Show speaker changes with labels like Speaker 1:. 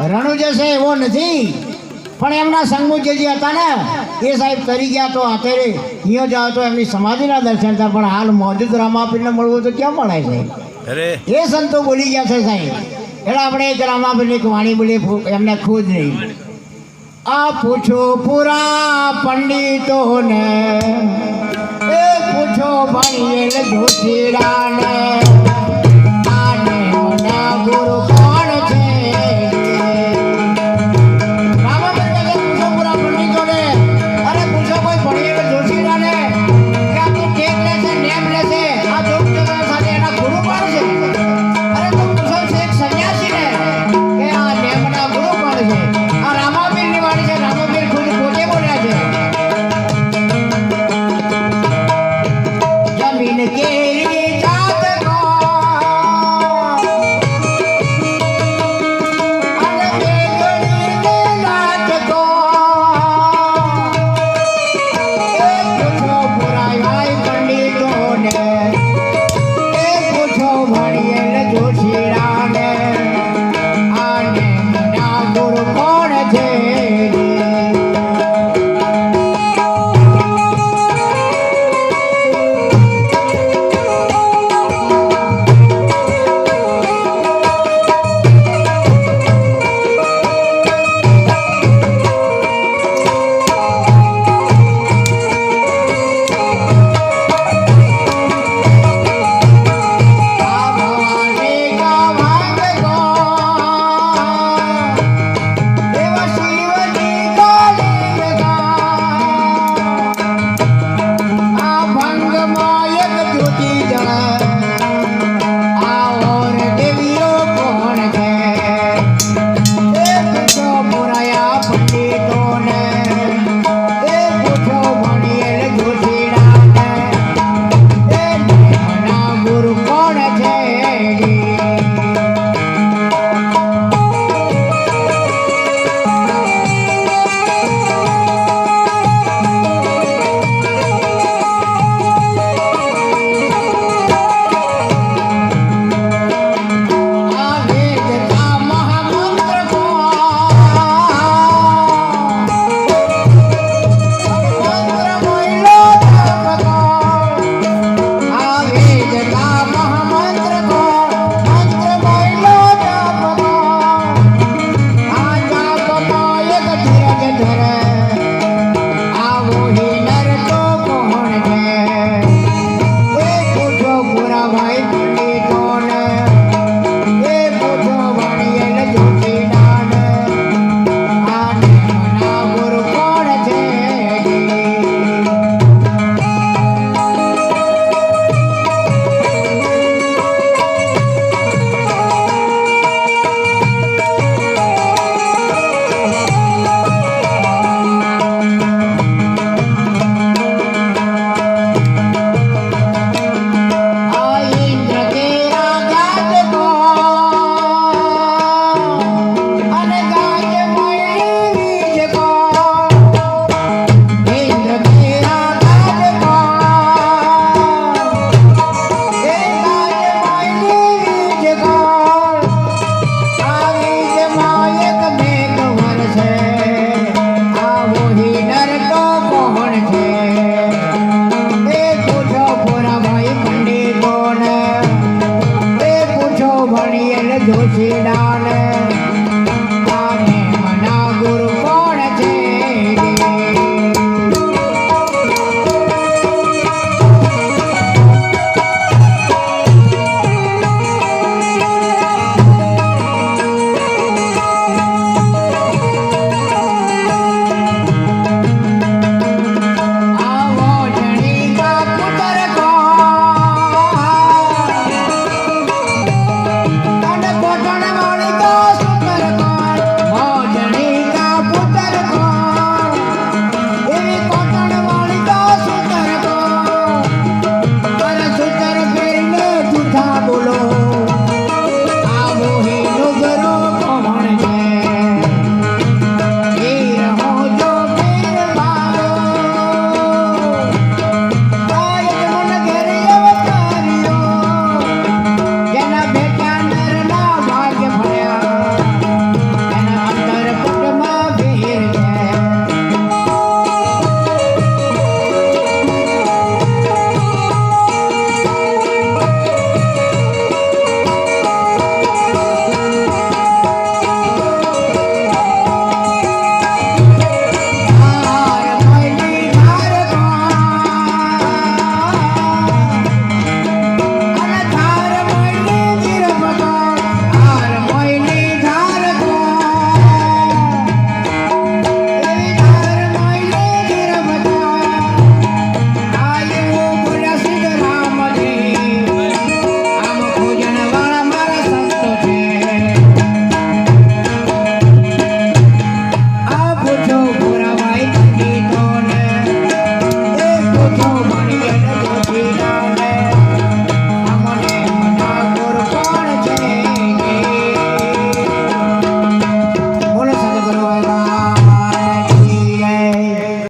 Speaker 1: રણુજય છે એવો નથી. પણ એમના સંગમુજ્ય જે હતા ને એ સાહેબ તરી ગયા તો અત્યારે અહીંયા જાઓ તો એમની સમાધિના દર્શન થાય પણ હાલ મોજૂદ રામાપીરને મળવું તો ક્યાં મળે છે? એ સંતો બોલી ગયા છે સાહેબ. એટલે આપણે એક રામાપીરની એક વાણી બોલી ફૂ- એમને ખુદ નહીં. આ પૂછો પુરા પંડિતોને. એ પૂછો ભણેલ જોશીરાને